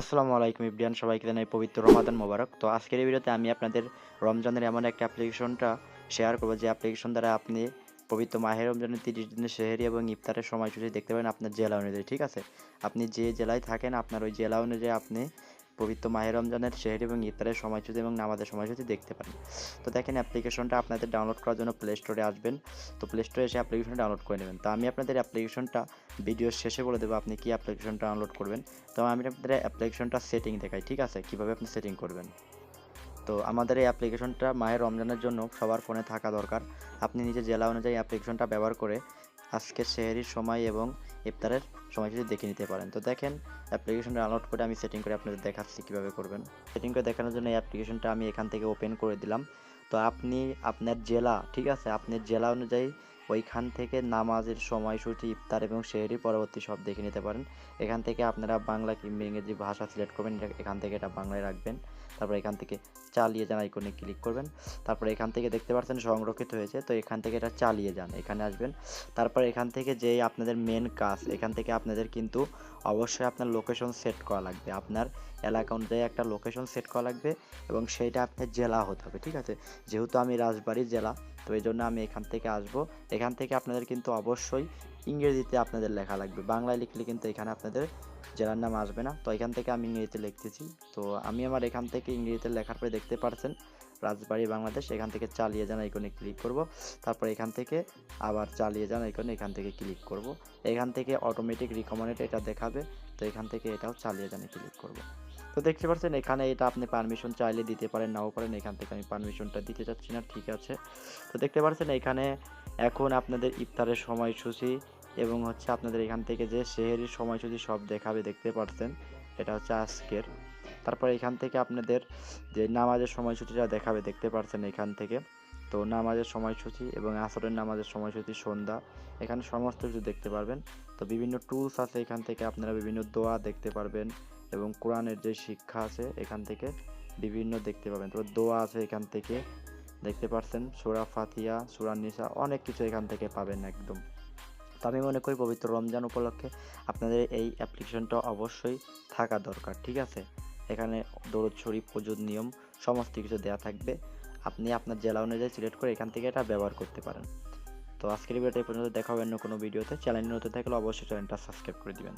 আসসালামু আলাইকুম ইবডিয়ান সবাইকে জানাই পবিত্র রমাদান মোবারক। তো আজকের এই ভিডিওতে আমি আপনাদের রমজানের এমন একটা অ্যাপ্লিকেশনটা শেয়ার করব, যে অ্যাপ্লিকেশন দ্বারা আপনি পবিত্র মাহের রমজানের তিরিশ দিনের শেহরি এবং ইফতারের সময়সূচি দেখতে পারেন আপনার জেলা অনুযায়ী, ঠিক আছে? আপনি যে জেলায় থাকেন, আপনার ওই জেলা অনুযায়ী আপনি পবিত্র মাহের রমজানের সেহেরি এবং ইফতারের সময়সূচি এবং নামাজের সময়সূচি দেখতে পারেন। তো দেখেন অ্যাপ্লিকেশনটা আপনাদের ডাউনলোড করার জন্য প্লে স্টোরে আসবেন। তো প্লে স্টোরে এসে অ্যাপ্লিকেশনটা ডাউনলোড করে নেবেন। তো আমি আপনাদের অ্যাপ্লিকেশনটা ভিডিওর শেষে বলে দেবো আপনি কি অ্যাপ্লিকেশনটা ডাউনলোড করবেন। তো আমি আপনাদের অ্যাপ্লিকেশনটা সেটিং দেখাই, ঠিক আছে? কীভাবে আপনি সেটিং করবেন। তো আমাদের এই অ্যাপ্লিকেশনটা মায়ের রমজানের জন্য সবার ফোনে থাকা দরকার। আপনি নিজের জেলা অনুযায়ী অ্যাপ্লিকেশনটা ব্যবহার করে আজকের সেহেরির সময় এবং ইফতারের সময় যদি দেখে নিতে পারেন। তো দেখেন অ্যাপ্লিকেশনটা আনলোড করে আমি সেটিং করে আপনাদের দেখাচ্ছি কীভাবে করবেন। সেটিং করে দেখানোর জন্য এই অ্যাপ্লিকেশনটা আমি এখান থেকে ওপেন করে দিলাম। তো আপনি আপনার জেলা, ঠিক আছে? আপনার জেলা অনুযায়ী ওইখান থেকে নামাজের সময়সূচি, ইফতার এবং সেহেরি পরবর্তী সব দেখে নিতে পারেন। এখান থেকে আপনারা বাংলা কিংবা ইংরেজি ভাষা সিলেক্ট করবেন এখান থেকে এটা বাংলায় রাখবেন। তারপর এখান থেকে চালিয়ে যান আইকনে ক্লিক করবেন। তারপর এখান থেকে দেখতে পাচ্ছেন সংরক্ষিত হয়েছে, তো এখান থেকে এটা চালিয়ে যান, এখানে আসবেন। তারপর এখান থেকে যেই আপনাদের মেন কাজ, এখান থেকে আপনাদের কিন্তু অবশ্যই আপনার লোকেশন সেট করা লাগবে। আপনার এলাকা অনুযায়ী একটা লোকেশন সেট করা লাগবে এবং সেইটা আপনার জেলা হতে হবে, ঠিক আছে? যেহেতু আমি রাজবাড়ির জেলা তো এই জন্য আমি এখান থেকে আসব। এখান থেকে আপনাদের কিন্তু অবশ্যই ইংরেজিতে আপনাদের লেখা লাগবে। বাংলায় লিখলে কিন্তু এখানে আপনাদের জেলার নাম আসবে না। তো এখান থেকে আমি ইংরেজিতে লিখতেছি। তো আমি আমার এখান থেকে ইংরেজিতে লেখার পরে দেখতে পারছেন, রাজবাড়ি, বাংলাদেশ। এখান থেকে চালিয়ে যান আইকনে ক্লিক করব। তারপর এখান থেকে আবার চালিয়ে যান আইকনে এখান থেকে ক্লিক করব। এখান থেকে অটোমেটিক রিকমেন্ডেড এটা দেখাবে। তো এখান থেকে এটাও চালিয়ে যানে ক্লিক করব। তো দেখতে পাচ্ছেন এখানে এটা আপনি পারমিশন চাইলে দিতে পারেন, নাও পারেন, এখান থেকে আমি পারমিশনটা দিতে চাচ্ছি না, ঠিক আছে। তো দেখতে পাচ্ছেন এখানে এখন আপনাদের ইফতারের সময়সূচি এবং হচ্ছে আপনাদের এখান থেকে যে সেহেরির সময়সূচি সব দেখাবে, দেখতে পাচ্ছেন এটা হচ্ছে আজকের। তারপর এখান থেকে আপনাদের যে নামাজের সময়সূচিটা দেখাবে, দেখতে পাচ্ছেন এখান থেকে। তো নামাজের সময়সূচি এবং আসরের নামাজের সময়সূচি সন্ধ্যা, এখানে সমস্ত কিছু দেখতে পারবেন। তো বিভিন্ন টুলস আছে এখান থেকে, আপনারা বিভিন্ন দোয়া দেখতে পারবেন এবং কোরআনের যে শিক্ষা আছে এখান থেকে বিভিন্ন দেখতে পাবেন। তো দোয়া আছে এখান থেকে, দেখতে পাচ্ছেন সুরা ফাতিয়া সুরা নিসা অনেক কিছু এখান থেকে পাবেন একদম। তো আমি মনে করি পবিত্র রমজান উপলক্ষে আপনাদের এই অ্যাপ্লিকেশনটা অবশ্যই থাকা দরকার, ঠিক আছে? এখানে দরুদ শরীফ পুজোর নিয়ম সমস্ত কিছু দেওয়া থাকবে। আপনি আপনার জেলা অনুযায়ী সিলেক্ট করে এখান থেকে এটা ব্যবহার করতে পারেন। তো আজকের ভিডিওটা এই পর্যন্ত, দেখা হবে অন্য কোনো ভিডিওতে। চ্যানেল নতুন থাকলে অবশ্যই চ্যানেলটা সাবস্ক্রাইব করে দিবেন।